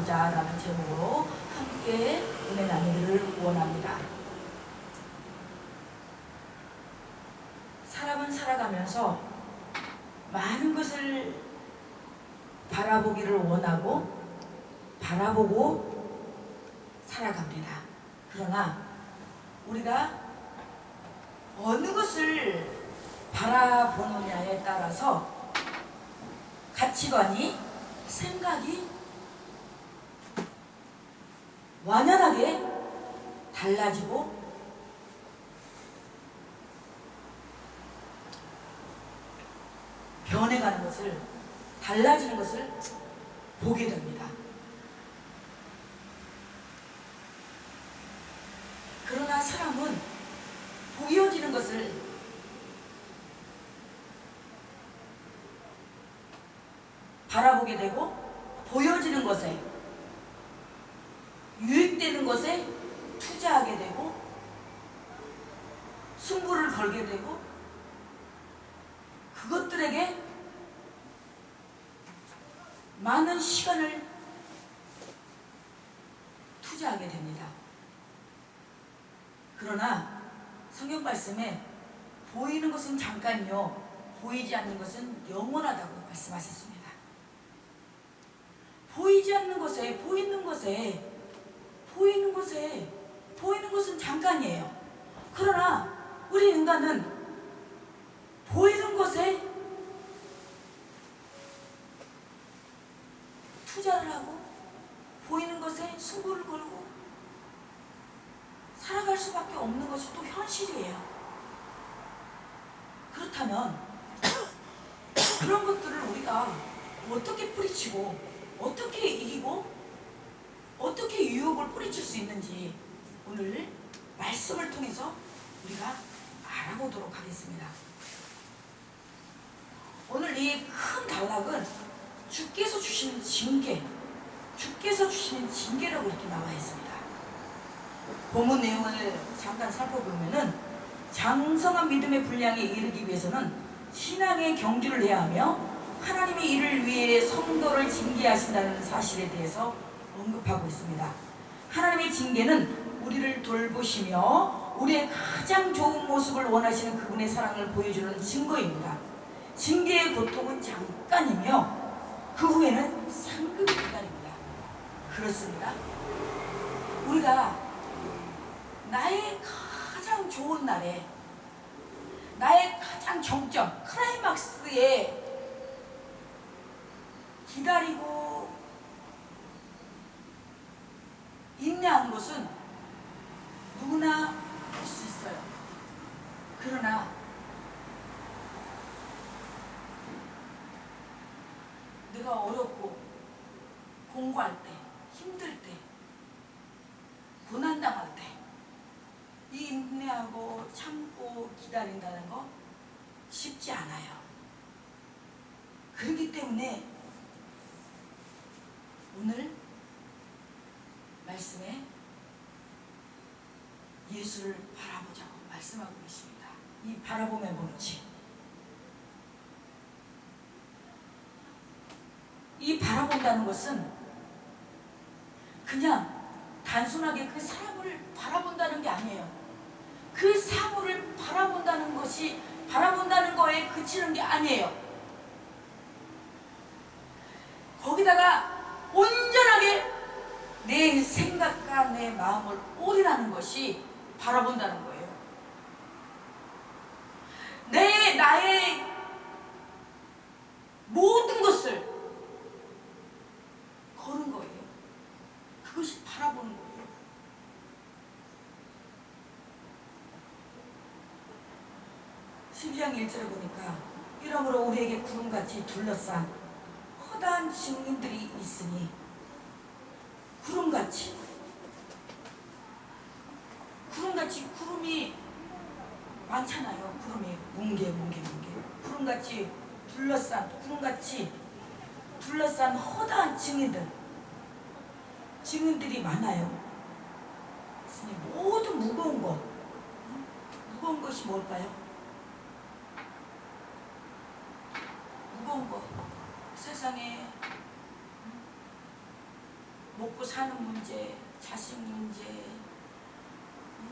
바라보자 라는 제목으로 함께 은혜 나누기를 원합니다. 사람은 살아가면서 많은 것을 바라보기를 원하고 바라보고 살아갑니다. 그러나 우리가 어느 것을 바라보느냐에 따라서 가치관이 생각이 완연하게 달라지고 변해가는 것을 달라지는 것을 보게 됩니다. 그러나 사람은 보여지는 것을 바라보게 되고 보여지는 것에 유익되는 것에 투자하게 되고 승부를 걸게 되고 그것들에게 많은 시간을 투자하게 됩니다. 그러나 성경 말씀에 보이는 것은 잠깐요, 보이지 않는 것은 영원하다고 말씀하셨습니다. 보이지 않는 것에, 보이는 것에, 보이는 것에, 보이는 것은 잠깐이에요. 그러나 우리 인간은 보이는 것에 투자를 하고 보이는 것에 승부를 걸고 살아갈 수밖에 없는 것이 또 현실이에요. 그렇다면 그런 것들을 우리가 어떻게 뿌리치고 어떻게 이기고 어떻게 유혹을 뿌리칠 수 있는지 오늘 말씀을 통해서 우리가 알아보도록 하겠습니다. 오늘 이 큰 단락은 주께서 주시는 징계, 주께서 주시는 징계라고 이렇게 나와 있습니다. 본문 내용을 잠깐 살펴보면은 장성한 믿음의 분량에 이르기 위해서는 신앙의 경주를 해야 하며 하나님의 일을 위해 성도를 징계하신다는 사실에 대해서 언급하고 있습니다. 하나님의 징계는 우리를 돌보시며 우리의 가장 좋은 모습을 원하시는 그분의 사랑을 보여주는 증거입니다. 징계의 고통은 잠깐이며 그 후에는 상급이 기다립니다. 그렇습니다. 우리가 나의 가장 좋은 날에 나의 가장 정점 클라이막스에 기다리고 인내하는 것은 누구나 할 수 있어요. 그러나 내가 어렵고 공부할 때, 힘들 때, 고난당할 때, 이 인내하고 참고 기다린다는 거 쉽지 않아요. 그렇기 때문에 오늘 말씀에 예수를 바라보자고 말씀하고 계십니다. 이 바라봄의 법칙. 이 바라본다는 것은 그냥 단순하게 그 사람을 바라본다는 게 아니에요. 그 사물을 바라본다는 것이 바라본다는 거에 그치는 게 아니에요. 거기다가 온전하게 내 생각과 내 마음을 올인하는 것이 바라본다는 거예요. 내 나의 모든 것을 거는 거예요. 그것이 바라보는 거예요. 십장 1절에 보니까 이러므로 우리에게 구름같이 둘러싼 허다한 증인들이 있으니 구름같이 구름같이 구름이 많잖아요. 구름이 뭉게 뭉게 뭉게 구름같이 둘러싼 구름같이 둘러싼 허다한 증인들 증인들이 많아요. 스님, 모든 무거운 것 응? 무거운 것이 뭘까요? 무거운 것 세상에 응? 먹고 사는 문제, 자식 문제, 응?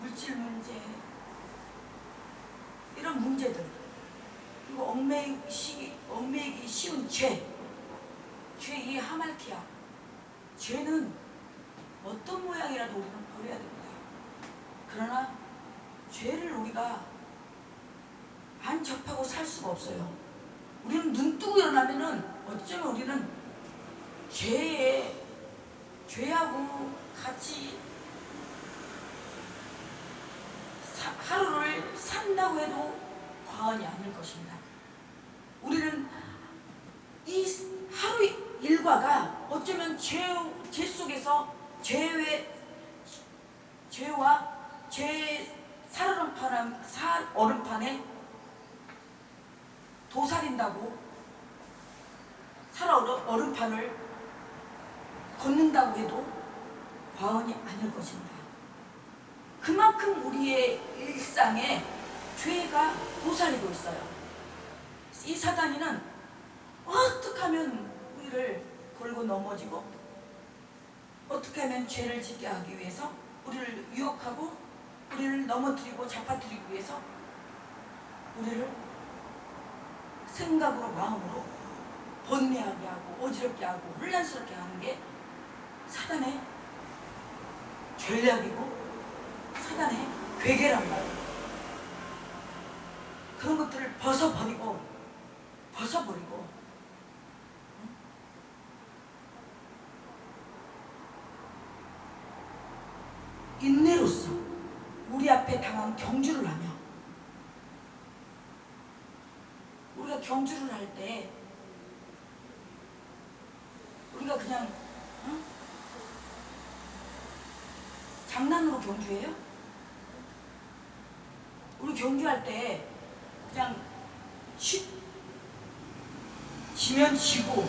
물질 문제 이런 문제들 그리고 얽매이기, 얽매이기 쉬운 죄, 죄 이 하말키야. 죄는 어떤 모양이라도 우리는 버려야 됩니다. 그러나 죄를 우리가 안 접하고 살 수가 없어요. 우리는 눈 뜨고 일어나면은 어쩌면 우리는 죄에 죄하고 같이 사- 하루를 산다고 해도 과언이 아닐 것입니다. 우리는 이 하루 일과가 어쩌면 죄, 죄 속에서 죄의 죄와 죄의 살얼음판, 살 얼음판에 도살인다고 살 얼음, 얼음판을 걷는다고 해도 과언이 아닐 것입니다. 그만큼 우리의 일상에 죄가 도살이고 있어요. 이 사단이는 어떻게 하면 우리를 걸고 넘어지고 어떻게 하면 죄를 짓게 하기 위해서 우리를 유혹하고 우리를 넘어뜨리고 잡아뜨리기 위해서 우리를 생각으로 마음으로 번뇌하게 하고 어지럽게 하고 혼란스럽게 하는 게 사단의 전략이고 사단의 괴계란 말이에요. 그런 것들을 벗어버리고 벗어버리고 인내로서 우리 앞에 당한 경주를 하며 우리가 경주를 할 때 우리가 그냥 어? 장난으로 경주해요? 우리 경주할 때 그냥 쉬, 지면 지고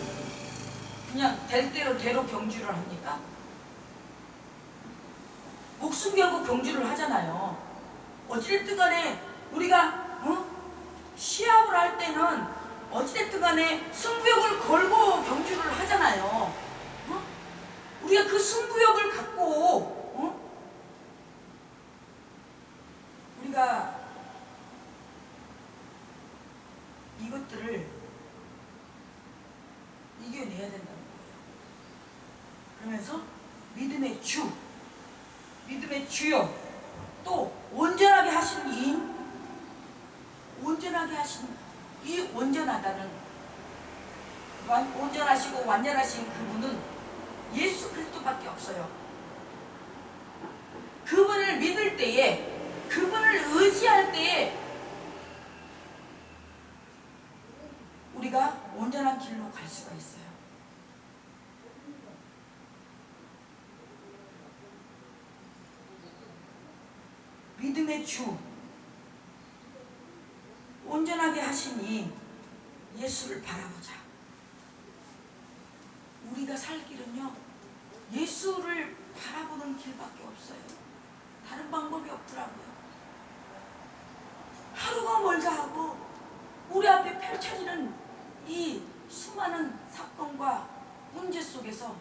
그냥 될 대로 대로 경주를 합니까? 목숨 걸고 경주를 하잖아요. 어찌됐든 간에 우리가 어? 시합을 할 때는 어찌됐든 간에 승부욕을 걸고 경주를 하잖아요. 어? 우리가 그 승부욕을 갖고 어? 우리가 이것들을 이겨내야 된다는 거예요. 그러면서 믿음의 주, 믿음의 주요, 또 온전하게 하신 이 온전하게 하신 이 온전하다는 완, 온전하시고 완전하신 그분은 예수 그리스도밖에 없어요. 그분을 믿을 때에 그분을 의지할 때에 우리가 온전한 길로 갈 수가 있어요. 믿음의 주, 온전하게 하시니 예수를 바라보자. 우리가 살 길은요, 예수를 바라보는 길밖에 없어요. 다른 방법이 없더라고요. 하루가 멀다 하고 우리 앞에 펼쳐지는 이 수많은 사건과 문제 속에서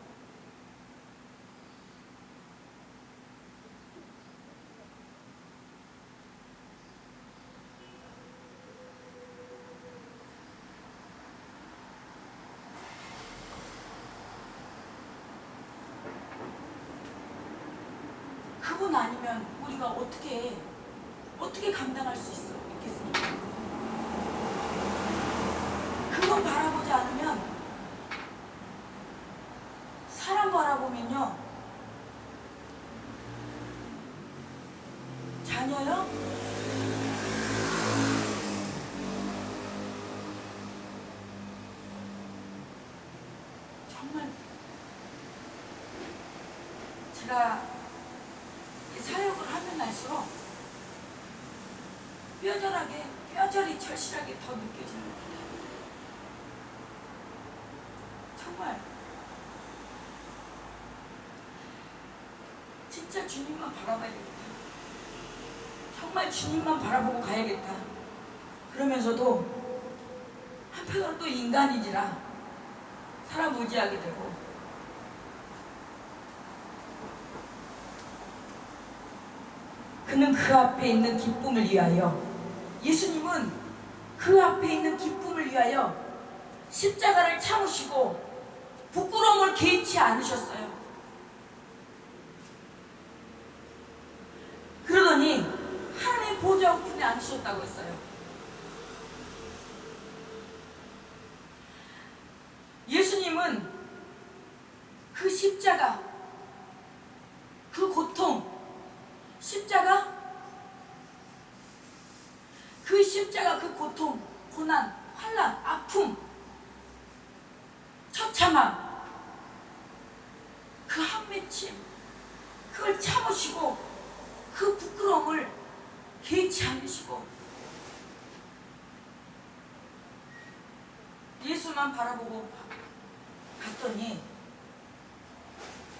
그분 아니면 우리가 어떻게 어떻게 감당할 수 있어? 있겠습니까? 그분 바라보지 않으면 사람 바라보면요. 자녀요? 정말 제가 절실하게 더 느껴지는 것 같아요. 정말 진짜 주님만 바라봐야겠다. 정말 주님만 바라보고 가야겠다. 그러면서도 한편으로 또 인간이지라 사람 의지하게 되고 그는 그 앞에 있는 기쁨을 위하여 예수님은 그 앞에 있는 기쁨을 위하여 십자가를 참으시고 부끄러움을 개의치 않으셨어요. 그러더니 하나님 보좌 우편에 앉으셨다고 했어요. 예수님은 그 십자가, 그 고통, 십자가, 그 십자가, 그 고통, 고난, 환란, 아픔, 처참함, 그 한맺힘, 그걸 참으시고 그 부끄러움을 개의치 않으시고 예수만 바라보고 갔더니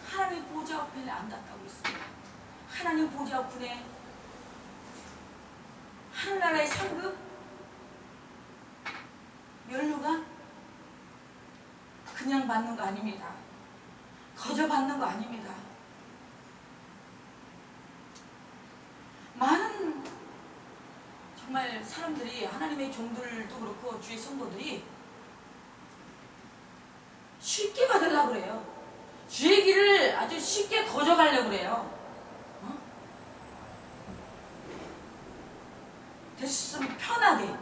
하나님 보좌 앞에 앉았다고 했습니다. 하나님 보좌 앞에 하늘나라의 상급 면류가 그냥 받는 거 아닙니다. 거저 받는 거 아닙니다. 많은 정말 사람들이 하나님의 종들도 그렇고 주의 성도들이 쉽게 받으려고 그래요. 주의 길을 아주 쉽게 거저가려고 그래요. 어? 됐으면 편하게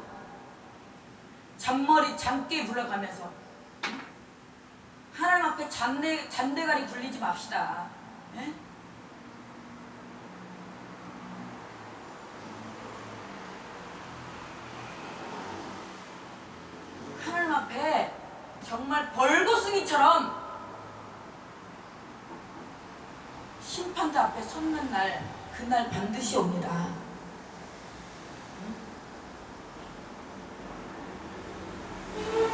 잔머리 잠깨 불러가면서 어? 하나님 앞에 잔대, 잔대가리 굴리지 맙시다. 예? 하나님 앞에 정말 벌거숭이처럼 심판대 앞에 섰는 날, 그날 반드시 옵니다.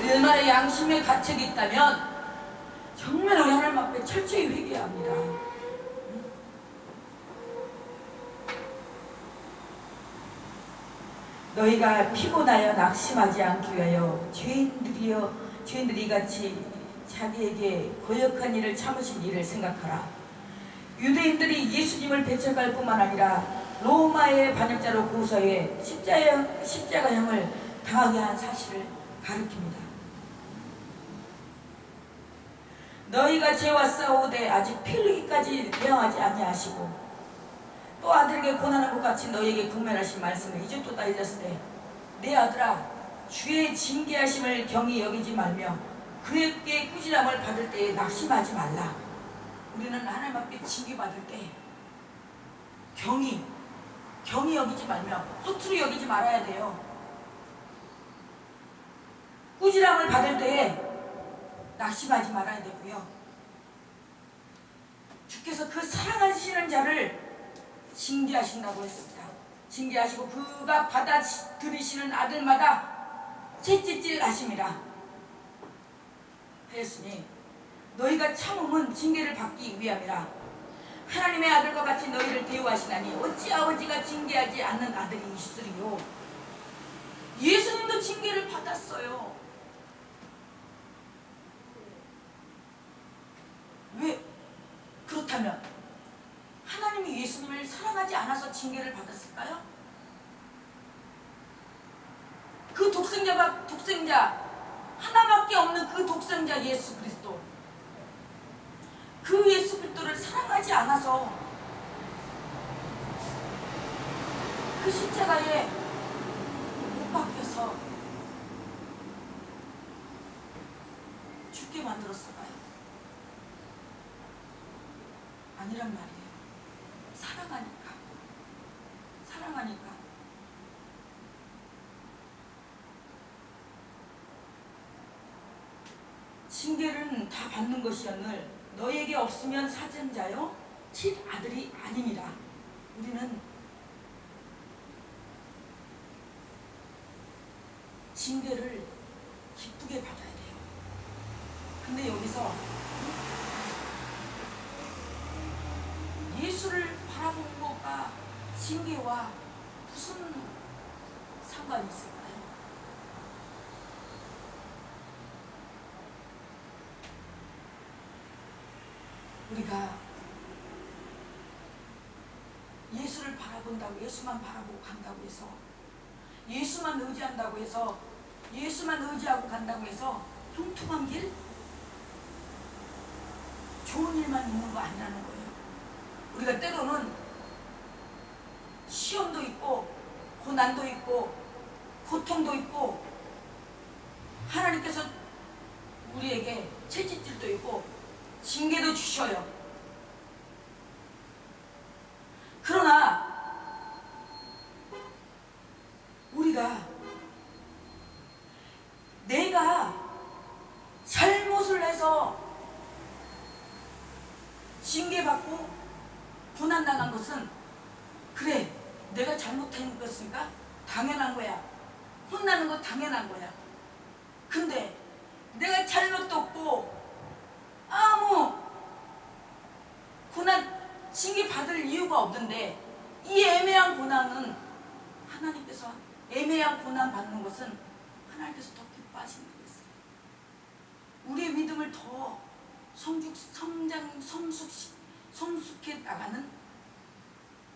일말의 양심의 가책이 있다면 정말 우리 하나님 앞에 철저히 회개해야 합니다. 너희가 피곤하여 낙심하지 않기 위하여 죄인들이여 죄인들이 같이 자기에게 고역한 일을 참으신 일을 생각하라. 유대인들이 예수님을 배척할 뿐만 아니라 로마의 반역자로 십자가, 십자가형을 당하게 한 사실을 가리킵니다. 너희가 죄와 싸우되 아직 피 흘리기까지 대항하지 아니하시고 또 아들에게 고난한 것 같이 너희에게 국면하신 말씀을 이제 또 달렸을 때내 아들아 주의 징계하심을 경히 여기지 말며 그에게 꾸지람을 받을 때에 낙심하지 말라. 우리는 하나님 앞에 징계받을 때 경히 경히 여기지 말며 허투루 여기지 말아야 돼요. 꾸지람을 받을 때에 낙심하지 말아야 되고요. 주께서 그 사랑하시는 자를 징계하신다고 했습니다. 징계하시고 그가 받아들이시는 아들마다 채찍질 하심이라 하였으니 너희가 참음은 징계를 받기 위함이라. 하나님의 아들과 같이 너희를 대우하시나니 어찌 아버지가 징계하지 않는 아들이 있으리요? 예수님도 징계를 받았어요 왜 그렇다면 하나님이 예수님을 사랑하지 않아서 징계를 받았을까요? 그 독생자가 독생자 하나밖에 없는 그 독생자 예수 그리스도 그 예수 그리스도를 사랑하지 않아서 그 십자가에 못 박혀서 죽게 만들었을까요? 아니란 말이에요. 사랑하니까. 사랑하니까. 징계는 다 받는 것이었늘 너에게 없으면 사전자요 칠 아들이 아닙니다. 우리는 징계를 기쁘게 받아야 돼요. 근데 여기서 예수를 바라본 것과 징계와 무슨 상관이 있을까요? 우리가 예수를 바라본다고 예수만 바라보고 간다고 해서 예수만 의지한다고 해서 예수만 의지하고 간다고 해서 형통한 길 좋은 일만 있는 거 아니라는 거예요. 우리가 때로는 시험도 있고 고난도 있고 고통도 있고 하나님께서 우리에게 채찍질도 있고 징계도 주셔요. 그러나 우리가 내가 잘못을 해서 징계받고 고난당한 것은 그래 내가 잘못한 것이니까 당연한 거야 혼나는 거 당연한 거야 근데 내가 잘못도 없고 아무 고난 징계 이유가 없는데 이 애매한 고난은 하나님께서 애매한 고난 받는 것은 하나님께서 더 기뻐하시는 거였어요. 우리의 믿음을 더 성숙, 성장, 성숙, 성숙해 나가는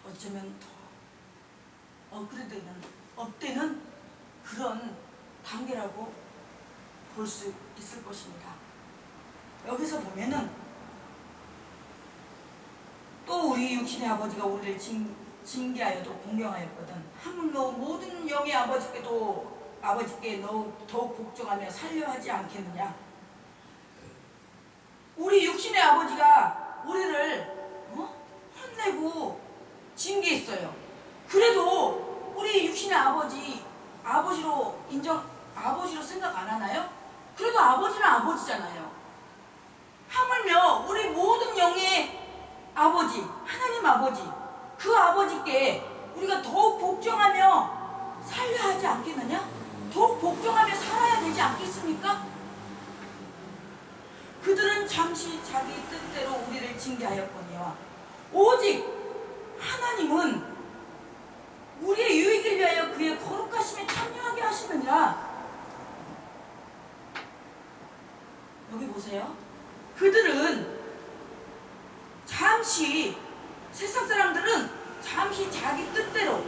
어쩌면 더 업그레이드는 업되는 그런 단계라고 볼 수 있을 것입니다. 여기서 보면은 또 우리 육신의 아버지가 우리를 징, 징계하여도 공경하였거든. 하물며 모든 영의 아버지께도 아버지께 너 더욱 복종하며 살려 하지 않겠느냐. 우리 육신의 아버지가 우리를 어? 혼내고 징계했어요. 그래도 우리 육신의 아버지 아버지로 인정 아버지로 생각 안 하나요? 그래도 아버지는 아버지잖아요. 하물며 우리 모든 영의 아버지, 하나님 아버지, 그 아버지께 우리가 더욱 복종하며 살려야 하지 않겠느냐? 더욱 복종하며 살아야 되지 않겠습니까? 그들은 잠시 자기 뜻대로 우리를 징계하였거니와 오직 하나님은 우리의 유익을 위하여 그의 거룩하심에 참여하게 하시느니라. 여기 보세요. 그들은 잠시 세상 사람들은 잠시 자기 뜻대로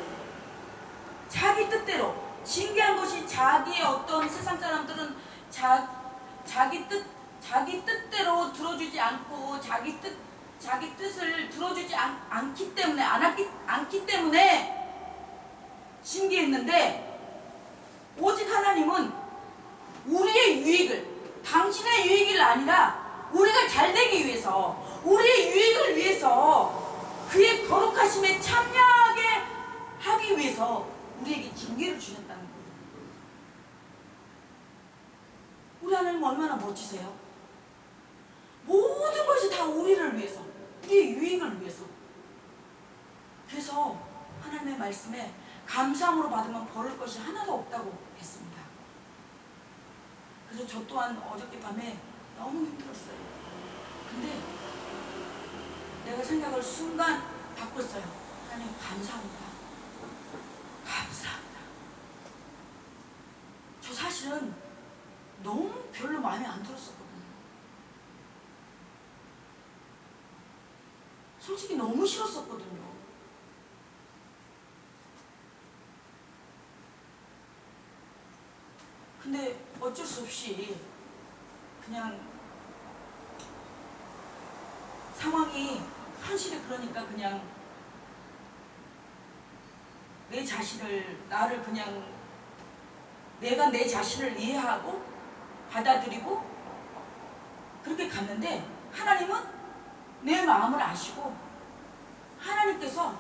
자기 뜻대로 징계한 것이 자기의 어떤 세상 사람들은 자, 자기 뜻 자기 뜻대로 들어주지 않고 자기 뜻 자기 뜻을 들어주지 않, 않기 때문에 안 했기, 않기 때문에 징계했는데 오직 하나님은 우리의 유익을 당신의 유익이 아니라 우리가 잘 되기 위해서 우리의 유익을 위해서 그의 거룩하심에 참여하게 하기 위해서 우리에게 징계를 주셨다는 거예요. 우리 하나님 얼마나 멋지세요? 모든 것이 다 우리를 위해서, 우리의 유익을 위해서. 그래서 하나님의 말씀에 감사함으로 받으면 벌을 것이 하나도 없다고 했습니다. 그래서 저 또한 어저께 밤에 너무 힘들었어요. 근데 내가 생각을 순간 바꿨어요. 하나님 감사합니다. 감사합니다. 저 사실은 너무 별로 마음에 안 들었었거든요. 솔직히 너무 싫었었거든요. 근데 어쩔 수 없이 그냥 상황이 현실이 그러니까 그냥 내 자신을 나를 그냥 내가 내 자신을 이해하고 받아들이고 그렇게 갔는데 하나님은 내 마음을 아시고 하나님께서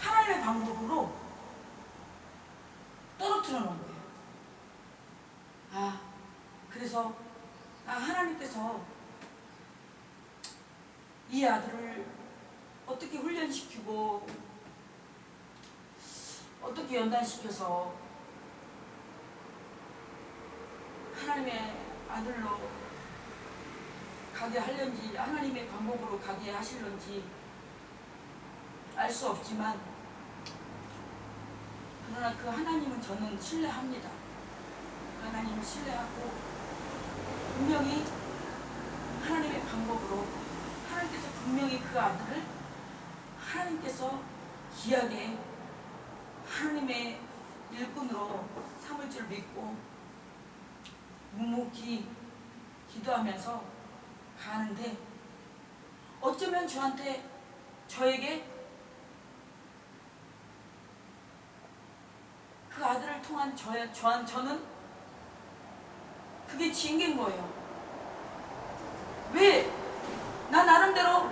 하나님의 방법으로 떨어뜨려 놓은 거예요. 아, 그래서 아, 하나님께서 이 아들을 어떻게 훈련시키고 어떻게 연단시켜서 하나님의 아들로 가게 하려는지 하나님의 방법으로 가게 하실런지 알 수 없지만 그러나 그 하나님은 저는 신뢰합니다. 그 하나님을 신뢰하고 분명히 하나님의 방법으로 분명히 그 아들을 하나님께서 귀하게 하나님의 일꾼으로 삼을 줄 믿고 묵묵히 기도하면서 가는데 어쩌면 저한테 저에게 그 아들을 통한 저, 저한 저는 그게 징계인 거예요. 왜? 나 나름대로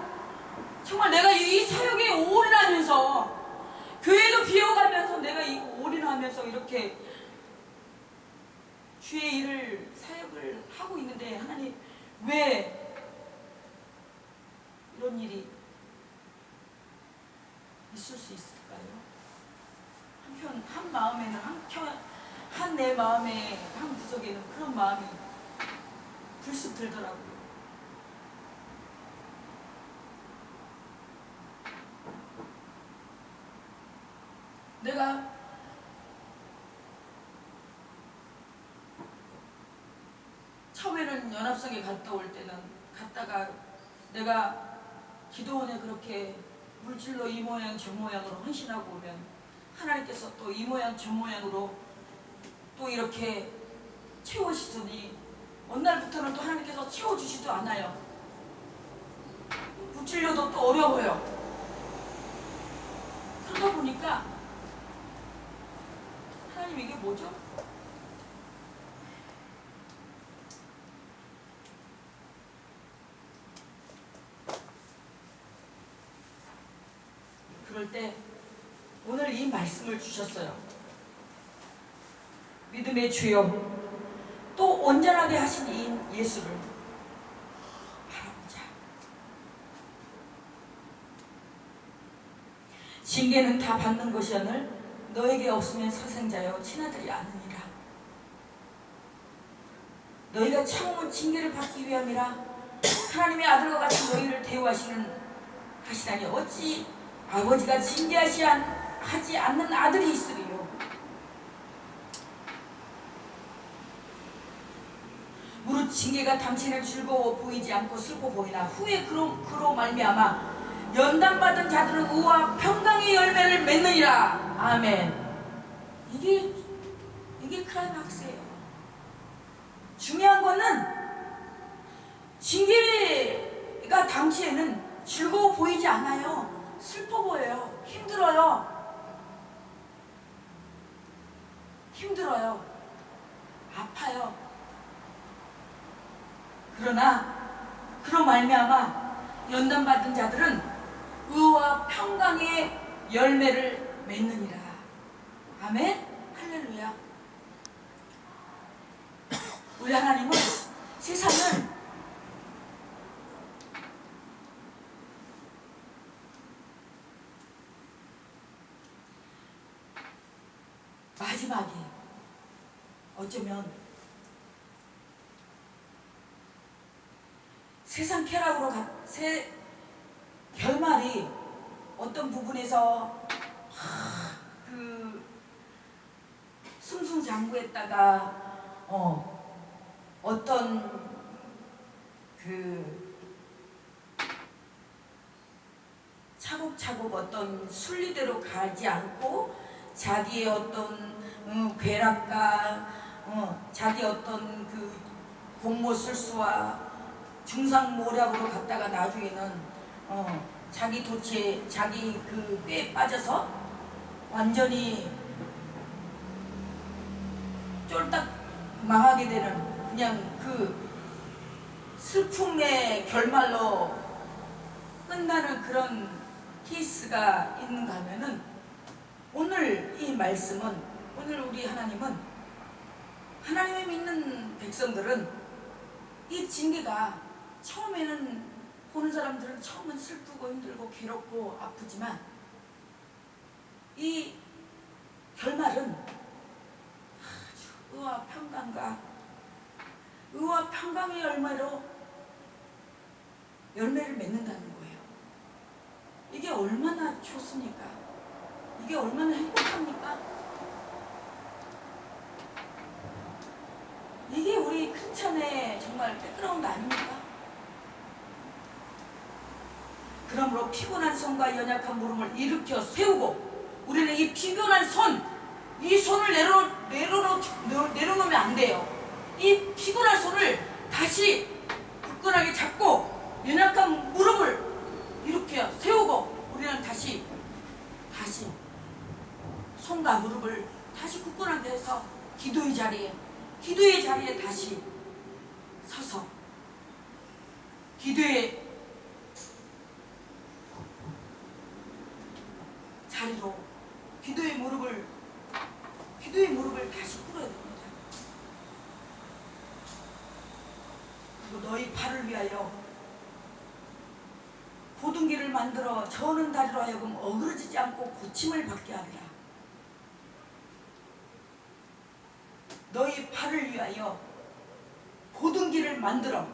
정말 내가 이 사역에 올인하면서 교회도 비워가면서 내가 이 올인하면서 이렇게 주의 일을 사역을 하고 있는데 하나님 왜 이런 일이 있을 수 있을까요? 한편 한 마음에는 한한 내 마음에 한 구석에는 그런 마음이 불쑥 들더라고요. 내가 처음에는 연합성에 갔다 올 때는 갔다가 내가 기도원에 그렇게 물질로 이 모양 저 모양으로 헌신하고 오면 하나님께서 또 이 모양 저 모양으로 또 이렇게 채워주시더니 어느 날부터는 또 하나님께서 채워주지도 않아요. 붙이려도 또 어려워요. 그러다 보니까 하나님 이게 뭐죠? 그럴 때 오늘 이 말씀을 주셨어요. 믿음의 주여 또 온전하게 하신 이 예수를 바라보자. 징계는 다 받는 것이오늘 너에게 없으면 사생자여 친아들이 아느니라. 너희가 참으면 징계를 받기 위함이라 하나님의 아들과 같이 너희를 대우하시는 하시다니 어찌 아버지가 징계하시 안, 하지 않는 아들이 있으리요. 무릇 징계가 당신을 즐거워 보이지 않고 슬퍼 보이나 후에 그로, 그로 말미암아 연단받은 자들은 의와 평강의 열매를 맺느니라. 아멘. 이게 이게 클라이막스예요. 중요한 거는 징계가 당시에는 즐거워 보이지 않아요. 슬퍼 보여요. 힘들어요. 힘들어요. 아파요. 그러나 그로 말미암아 연단받은 자들은 의와 평강의 열매를 맺느니라. 아멘. 할렐루야. 우리 하나님은 세상을 마지막에 어쩌면 세상 쾌락으로 가, 새 결말이 어떤 부분에서 하, 그 승승장구했다가 어, 어떤 그 차곡차곡 어떤 순리대로 가지 않고 자기의 어떤 음, 괴락과 어, 자기 어떤 그 공모 술수와 중상 모략으로 갔다가 나중에는 어, 자기 도치에 자기 그 꾀에 빠져서 완전히 쫄딱 망하게 되는 그냥 그 슬픔의 결말로 끝나는 그런 케이스가 있는가 하면은 오늘 이 말씀은 오늘 우리 하나님은 하나님을 믿는 백성들은 이 징계가 처음에는 보는 사람들은 처음은 슬프고 힘들고 괴롭고 아프지만 이 결말은 아주 의와 평강과 의와 평강의 열매로 열매를 맺는다는 거예요. 이게 얼마나 좋습니까? 이게 얼마나 행복합니까? 이게 우리 크리스찬의 정말 백그라운드 아닙니까? 그러므로 피곤한 손과 연약한 무릎을 일으켜 세우고 우리는 이 피곤한 손, 이 손을 내려, 내려놓, 내려놓으면 안 돼요. 이 피곤한 손을 다시 굳건하게 잡고 연약한 무릎을 일으켜 세우고 우리는 다시 다시 손과 무릎을 다시 굳건하게 해서 기도의 자리에 기도의 자리에 다시 서서 기도의 자리로 기도의 무릎을 기도의 무릎을 다시 꿇어야 됩니다. 너희 발을 위하여 고등기를 만들어 저는 다리로 하여금 어그러지지 않고 고침을 받게 하리라. 너희 팔을 위하여 고등기를 만들어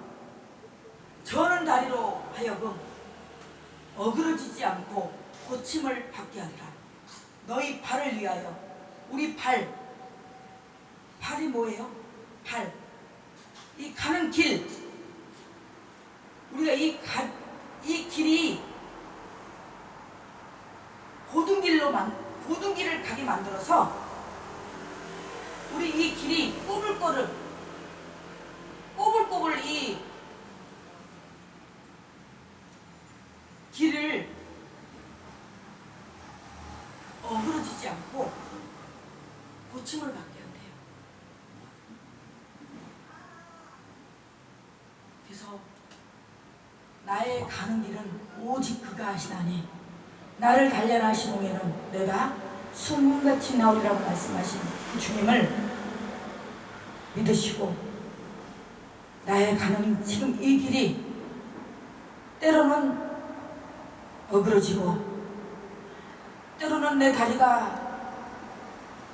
저는 다리로 하여금 어그러지지 않고 고침을 받게 하리라. 너희 발을 위하여 우리 발 발이 뭐예요? 발. 이 가는 길 우리가 이, 가, 이 길이 고등길로 만 고등길을 가게 만들어서 우리 이 길이 꼬불꼬불 꼬불꼬불 이 길을 어그러지지 않고 고침을 받게 한대요. 그래서 나의 가는 길은 오직 그가 하시나니. 나를 단련하신 후에는 내가 숨같이 나오리라고 말씀하신 그 주님을 믿으시고 나의 가는 지금 이 길이 때로는 어그러지고 때로는 내 다리가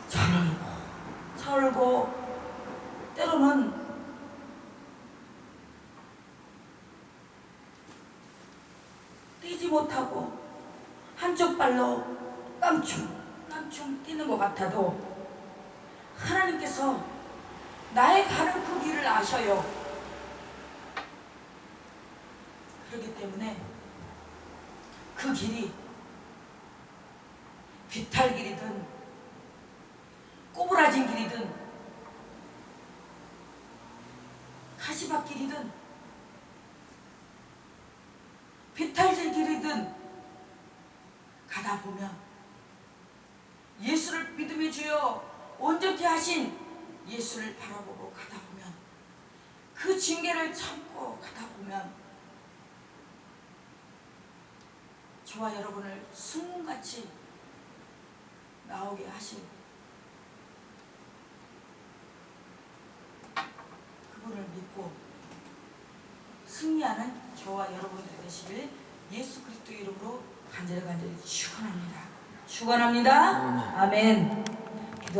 절고 절고 때로는 뛰지 못하고 발로 깡충 깡충 뛰는 것 같아도 하나님께서 나의 가는 그 길을 아셔요. 그렇기 때문에 그 길이 비탈길이든 꼬부라진 길이든 가시밭길이든 비탈질 길이든 가다 보면 예수를 믿음의 주여 온전케 하신 예수를 바라보고 가다 보면 그 징계를 참고 가다 보면 저와 여러분을 승같이 나오게 하신 그분을 믿고 승리하는 저와 여러분들 되시길 예수 그리스도 이름으로 간절히 간절히 축원합니다. 축원합니다. 아멘.